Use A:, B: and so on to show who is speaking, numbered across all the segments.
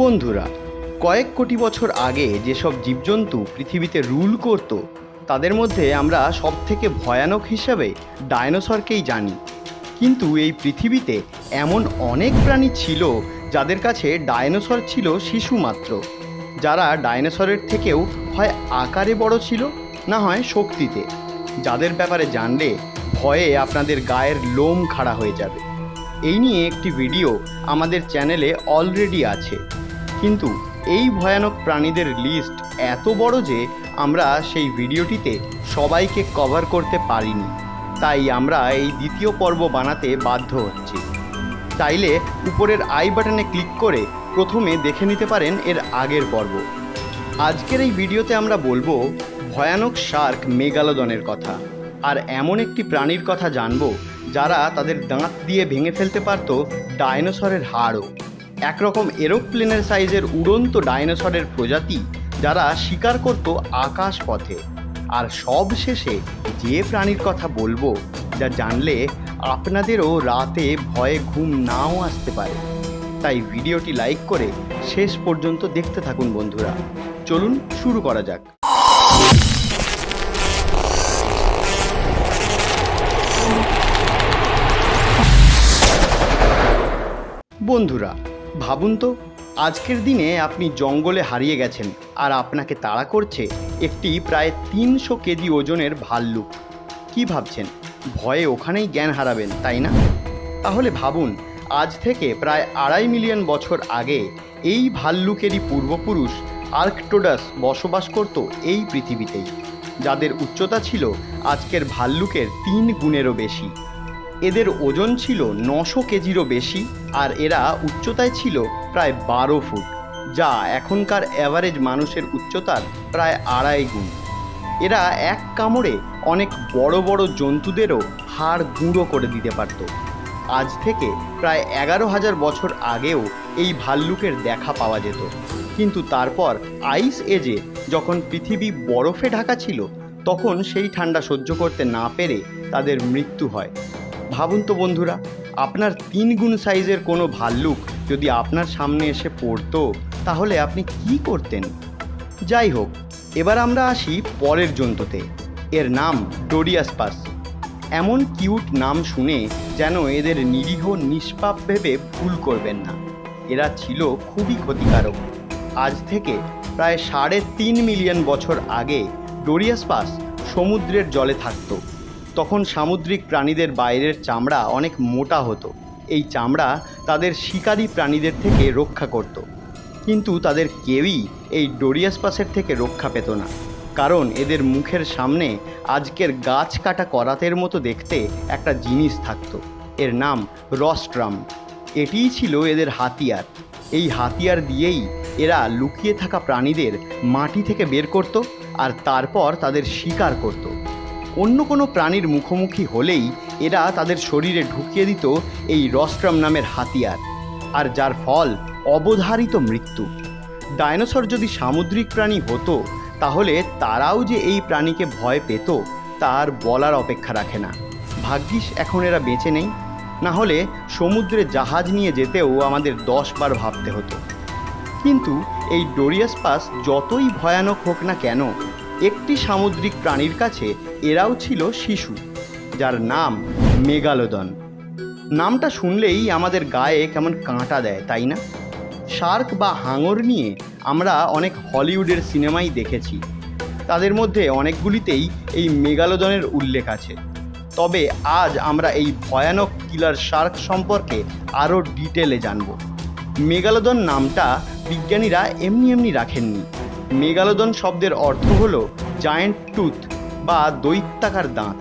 A: বন্ধুরা, কয়েক কোটি বছর আগে যেসব জীবজন্তু পৃথিবীতে রুল করত, তাদের মধ্যে আমরা সব থেকে ভয়ানক হিসাবে ডায়নোসরকেই জানি। কিন্তু এই পৃথিবীতে এমন অনেক প্রাণী ছিল যাদের কাছে ডায়নোসর ছিল শিশু মাত্র। যারা ডায়নোসরের থেকেও হয় আকারে বড় ছিল, না হয় শক্তিতে। যাদের ব্যাপারে জানলে ভয়ে আপনাদের গায়ের লোম খাড়া হয়ে যাবে। এই নিয়ে একটি ভিডিও আমাদের চ্যানেলে অলরেডি আছে। কিন্তু এই ভয়ানক প্রাণীদের লিস্ট এত বড় যে আমরা সেই ভিডিওটিতে সবাইকে কভার করতে পারিনি। তাই আমরা এই দ্বিতীয় পর্ব বানাতে বাধ্য হচ্ছি। চাইলে উপরের আই বাটনে ক্লিক করে প্রথমে দেখে নিতে পারেন এর আগের পর্ব। আজকের এই ভিডিওতে আমরা বলব, ভয়ানক শার্ক মেগালোদনের কথা। আর এমন একটি প্রাণীর কথা জানব, যারা তাদের দাঁত দিয়ে ভেঙে ফেলতে পারতো ডাইনোসরের হাড়ও। একরকম এরোপ্লেনের সাইজের উড়ন্ত ডাইনোসরের প্রজাতি যারা শিকার করত আকাশ পথে আর সব শেষে যে প্রাণীর কথা বলব, যা জানলে আপনাদেরও রাতে ভয়ে ঘুম নাও আসতে পারে। তাই ভিডিওটি লাইক করে শেষ পর্যন্ত দেখতে থাকুন বন্ধুরা। চলুন শুরু করা যাক। বন্ধুরা ভাবুন তো, আজকের দিনে আপনি জঙ্গলে হারিয়ে গেছেন আর আপনাকে তাড়া করছে একটি প্রায় তিনশো কেজি ওজনের ভাল্লুক। কি ভাবছেন? ভয়ে ওখানেই জ্ঞান হারাবেন, তাই না? তাহলে ভাবুন, আজ থেকে প্রায় আড়াই মিলিয়ন বছর আগে এই ভাল্লুকেরই পূর্বপুরুষ আর্কটোডাস বসবাস করত এই পৃথিবীতেই। যাদের উচ্চতা ছিল আজকের ভাল্লুকের তিন গুণেরও বেশি। এদের ওজন ছিল নশো কেজিরও বেশি আর এরা উচ্চতায় ছিল প্রায় বারো ফুট, যা এখনকার অ্যাভারেজ মানুষের উচ্চতার প্রায় আড়াই গুণ। এরা এক কামড়ে অনেক বড় বড় জন্তুদেরও হাড় গুঁড়ো করে দিতে পারত। আজ থেকে প্রায় এগারো হাজার বছর আগেও এই ভাল্লুকের দেখা পাওয়া যেত। কিন্তু তারপর আইস এজে যখন পৃথিবী বরফে ঢাকা ছিল, তখন সেই ঠান্ডা সহ্য করতে না পেরে তাদের মৃত্যু হয়। ভাবুন তো বন্ধুরা, আপনার তিন গুণ সাইজের কোনো ভাল্লুক যদি আপনার সামনে এসে পড়তো, তাহলে আপনি কি করতেন? যাই হোক, এবার আমরা আসি পরের জন্তুতে। এর নাম ডোরিয়াসপাস। এমন কিউট নাম শুনে যেন এদের নিরীহ, নিষ্পাপ ভেবে ভুল করবেন না। এরা ছিল খুবই ক্ষতিকারক। আজ থেকে প্রায় সাড়ে তিন মিলিয়ন বছর আগে ডোরিয়াসপাস সমুদ্রের জলে থাকতো। তখন সামুদ্রিক প্রাণীদের বাইরের চামড়া অনেক মোটা হতো। এই চামড়া তাদের শিকারী প্রাণীদের থেকে রক্ষা করত। কিন্তু তাদের কেউই এই ডোরিয়াসপাসের থেকে রক্ষা পেত না। কারণ এদের মুখের সামনে আজকের গাছ কাটা করাতের মতো দেখতে একটা জিনিস থাকতো। এর নাম রস্ট্রাম। এটিই ছিল এদের হাতিয়ার। এই হাতিয়ার দিয়েই এরা লুকিয়ে থাকা প্রাণীদের মাটি থেকে বের করত আর তারপর তাদের শিকার করতো। অন্য কোনো প্রাণীর মুখোমুখি হলেই এরা তাদের শরীরে ঢুকিয়ে দিত এই রস্ট্রাম নামের হাতিয়ার, আর যার ফল অবধারিত মৃত্যু। ডায়নোসর যদি সামুদ্রিক প্রাণী হতো, তাহলে তারাও যে এই প্রাণীকে ভয় পেত, তার বলার অপেক্ষা রাখে না। ভাগ্যিস এখন এরা বেঁচে নেই। না হলে সমুদ্রে জাহাজ নিয়ে যেতেও আমাদের দশ বার ভাবতে হতো। কিন্তু এই ডোরিয়াস পাস যতই ভয়ানক হোক না কেন সামুদ্রিক প্রাণীর কাছে এরাও ছিল শিশু, যার নাম মেগালোদন। নামটা শুনলেই আমাদের গায়ে কেমন কাঁটা দেয়, তাই না? শার্ক বা হাঙর নিয়ে আমরা অনেক হলিউডের সিনেমাই দেখেছি। তাদের মধ্যে অনেকগুলিতেই এই মেগালোদনের উল্লেখ আছে। তবে আজ আমরা এই ভয়ানক কিলার শার্ক সম্পর্কে আরও ডিটেলে জানব। মেগালোদন নামটা বিজ্ঞানীরা এমনি এমনি রাখেননি। মেগালোদন শব্দের অর্থ হল জায়েন্ট টুথ বা দৈত্যাকার দাঁত।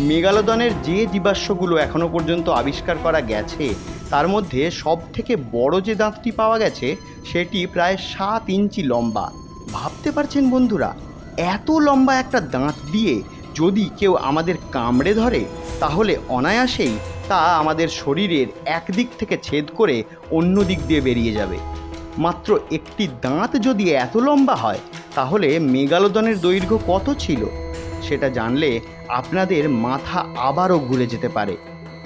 A: মেগালোদনের যে জীবাশ্মগুলো এখনও পর্যন্ত আবিষ্কার করা গেছে, তার মধ্যে সব থেকে বড় যে দাঁতটি পাওয়া গেছে, সেটি প্রায় সাত ইঞ্চি লম্বা। ভাবতে পারছেন বন্ধুরা, এত লম্বা একটা দাঁত দিয়ে যদি কেউ আমাদের কামড়ে ধরে, তাহলে অনায়াসেই তা আমাদের শরীরের এক দিক থেকে ছেদ করে অন্য দিক দিয়ে বেরিয়ে যাবে। মাত্র একটি দাঁত যদি এত লম্বা হয়, তাহলে মেগালোদনের দৈর্ঘ্য কত ছিল? সেটা জানলে আপনাদের মাথা আবারও ঘুরে যেতে পারে।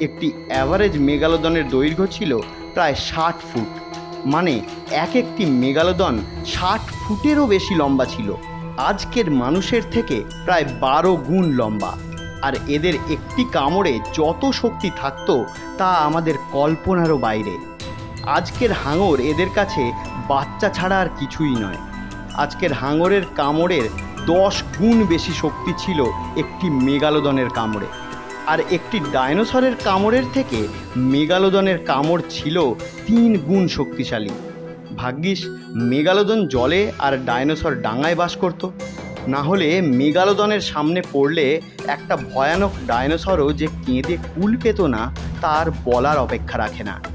A: একটি অ্যাভারেজ মেগালোদনের দৈর্ঘ্য ছিল প্রায় ষাট ফুট। মানে এক একটি মেগালোদন ষাট ফুটেরও বেশি লম্বা ছিল। আজকের মানুষের থেকে প্রায় বারো গুণ লম্বা। আর এদের একটি কামড়ে যত শক্তি থাকতো, তা আমাদের কল্পনারও বাইরে। আজকের হাঙর এদের কাছে বাচ্চা ছাড়া আর কিছুই নয়। আজকের হাঙরের কামড়ের দশ গুণ বেশি শক্তি ছিল একটি মেগালোদনের কামড়ে। আর একটি ডাইনোসরের কামড়ের থেকে মেগালোদনের কামড় ছিল তিন গুণ শক্তিশালী। ভাগ্যিস, মেগালোদন জলে আর ডাইনোসর ডাঙায় বাস করত। না হলে মেগালোদনের সামনে পড়লে একটা ভয়ানক ডাইনোসরও যে কেঁদে কুল পেত না, তার বলার অপেক্ষা রাখে না।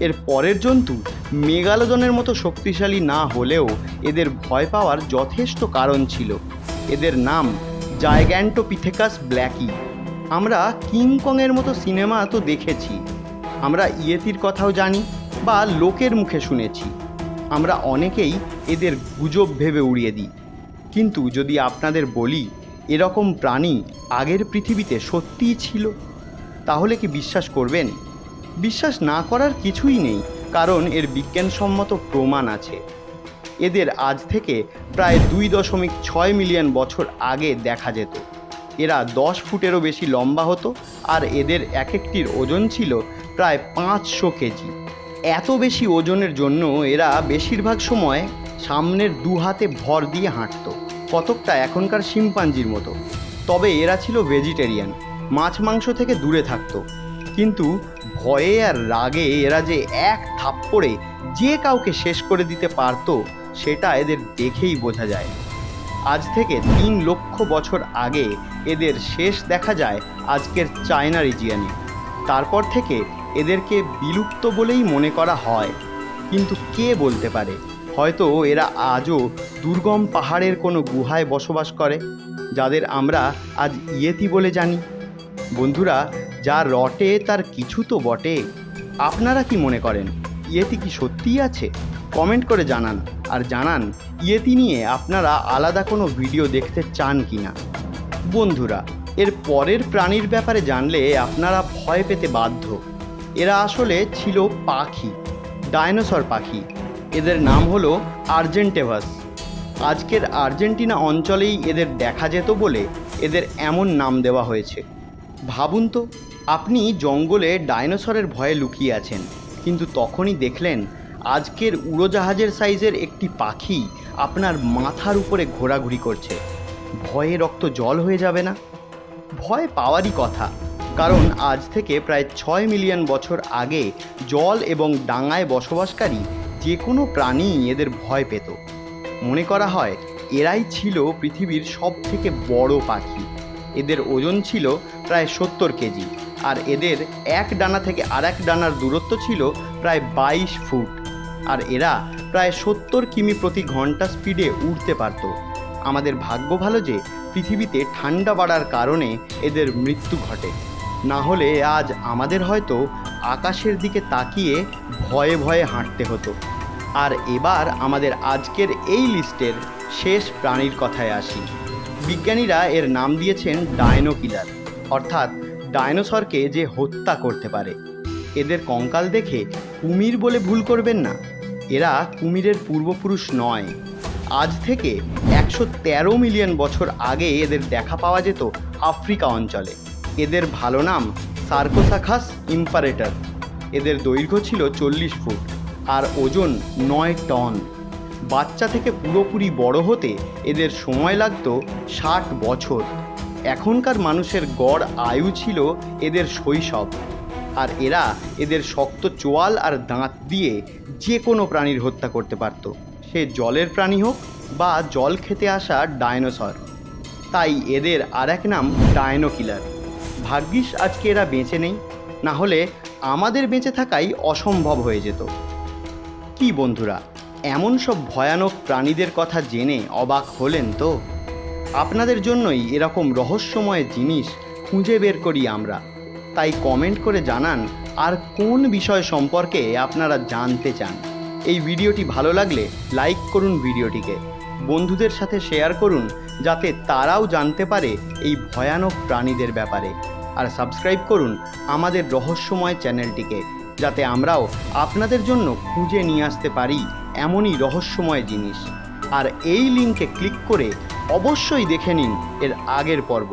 A: এর পরের জন্তু মেগালোদনের মতো শক্তিশালী না হলেও এদের ভয় পাওয়ার যথেষ্ট কারণ ছিল। এদের নাম জায়গ্যান্টোপিথেকাস ব্ল্যাকি আমরা কিংকংয়ের মতো সিনেমা তো দেখেছি। আমরা ইয়েতির কথাও জানি বা লোকের মুখে শুনেছি। আমরা অনেকেই এদের গুজব ভেবে উড়িয়ে দিই। কিন্তু যদি আপনাদের বলি এরকম প্রাণী আগের পৃথিবীতে সত্যিই ছিল, তাহলে কি বিশ্বাস করবেন? বিশ্বাস না করার কিছুই নেই, কারণ এর বিজ্ঞানসম্মত প্রমাণ আছে। এদের আজ থেকে প্রায় দুই দশমিক ছয় মিলিয়ন বছর আগে দেখা যেত। এরা দশ ফুটেরও বেশি লম্বা হতো আর এদের এক একটির ওজন ছিল প্রায় পাঁচশো কেজি। এত বেশি ওজনের জন্য এরা বেশিরভাগ সময় সামনের দু হাতে ভর দিয়ে হাঁটতো। কতকটা এখনকার শিম্পাঞ্জির মতো। তবে এরা ছিল ভেজিটেরিয়ান মাছ মাংস থেকে দূরে থাকতো। কিন্তু ভয়ে আর রাগে এরা যে এক থাপ্পড়ে যে কাউকে শেষ করে দিতে পারতো, সেটা এদের দেখেই বোঝা যায়। আজ থেকে তিন লক্ষ বছর আগে এদের শেষ দেখা যায় আজকের চায়না রিজিয়ানে। তারপর থেকে এদেরকে বিলুপ্ত বলেই মনে করা হয়। কিন্তু কে বলতে পারে? হয়তো এরা আজও দুর্গম পাহাড়ের কোনো গুহায় বসবাস করে, যাদের আমরা আজ ইয়েতি বলে জানি। বন্ধুরা যা রটে, তার কিছু তো বটে। আপনারা কি মনে করেন, ইয়েতি কি সত্যিই আছে? কমেন্ট করে জানান। আর জানান, ইয়েতি নিয়ে আপনারা আলাদা কোনো ভিডিও দেখতে চান কি না বন্ধুরা, এর পরের প্রাণীর ব্যাপারে জানলে আপনারা ভয় পেতে বাধ্য। এরা আসলে ছিল পাখি, ডাইনোসর পাখি। এদের নাম হলো আর্জেন্টেভাস। আজকের আর্জেন্টিনা অঞ্চলেই এদের দেখা যেত বলে এদের এমন নাম দেওয়া হয়েছে। ভাবুন তো আপনি জঙ্গলে ডাইনোসরের ভয়ে লুকিয়ে আছেন, কিন্তু তখনই দেখলেন আজকের উড়োজাহাজের সাইজের একটি পাখি আপনার মাথার উপরে ঘোরাঘুরি করছে। ভয়ে রক্ত জল হয়ে যাবে না? ভয় পাওয়ারই কথা, কারণ আজ থেকে প্রায় ছয় মিলিয়ন বছর আগে জল এবং ডাঙায় বসবাসকারী যে কোনো প্রাণী এদের ভয় পেত। মনে করা হয়, এরাই ছিল পৃথিবীর সব থেকে বড় পাখি। এদের ওজন ছিল প্রায় সত্তর কেজি। আর এদের এক ডানা থেকে আর এক ডানার দূরত্ব ছিল প্রায় বাইশ ফুট। আর এরা প্রায় সত্তর কিমি প্রতি ঘণ্টা স্পিডে উঠতে পারত। আমাদের ভাগ্য ভালো যে পৃথিবীতে ঠান্ডা বাড়ার কারণে এদের মৃত্যু ঘটে। না হলে আজ আমাদের হয়তো আকাশের দিকে তাকিয়ে ভয়ে ভয়ে হাঁটতে হতো। আর এবার আমাদের আজকের এই লিস্টের শেষ প্রাণীর কথায় আসি। বিজ্ঞানীরা এর নাম দিয়েছেন ডায়নো কিলার অর্থাৎ ডায়নোসরকে যে হত্যা করতে পারে। এদের কঙ্কাল দেখে কুমির বলে ভুল করবেন না। এরা কুমিরের পূর্বপুরুষ নয়। আজ থেকে একশো তেরো মিলিয়ন বছর আগে এদের দেখা পাওয়া যেত আফ্রিকা অঞ্চলে। এদের ভালো নাম সার্কোসাখাস ইম্পারেটর। এদের দৈর্ঘ্য ছিল চল্লিশ ফুট আর ওজন নয় টন। বাচ্চা থেকে পুরোপুরি বড় হতে এদের সময় লাগতো ষাট বছর। এখনকার মানুষের গড় আয়ু ছিল এদের শৈশব। আর এরা এদের শক্ত চোয়াল আর দাঁত দিয়ে যে কোনো প্রাণীর হত্যা করতে পারত। সে জলের প্রাণী হোক বা জল খেতে আসা ডায়নোসর তাই এদের আর এক নাম ডায়নো কিলার। ভাগ্যিস আজকে এরা বেঁচে নেই, না হলে আমাদের বেঁচে থাকাই অসম্ভব হয়ে যেত। কি বন্ধুরা, এমন সব ভয়ানক প্রাণীদের কথা জেনে অবাক হলেন তো? আপনাদের জন্যই এরকম রহস্যময় জিনিস খুঁজে বের করি আমরা। তাই কমেন্ট করে জানান, আর কোন বিষয় সম্পর্কে আপনারা জানতে চান। এই ভিডিওটি ভালো লাগলে লাইক করুন ভিডিওটিকে। বন্ধুদের সাথে শেয়ার করুন, যাতে তারাও জানতে পারে এই ভয়ানক প্রাণীদের ব্যাপারে। আর সাবস্ক্রাইব করুন আমাদের রহস্যময় চ্যানেলটিকে, যাতে আমরাও আপনাদের জন্য খুঁজে নিয়ে আসতে পারি এমনই রহস্যময় জিনিস। আর এই লিঙ্কে ক্লিক করে অবশ্যই দেখে নিন এর আগের পর্ব।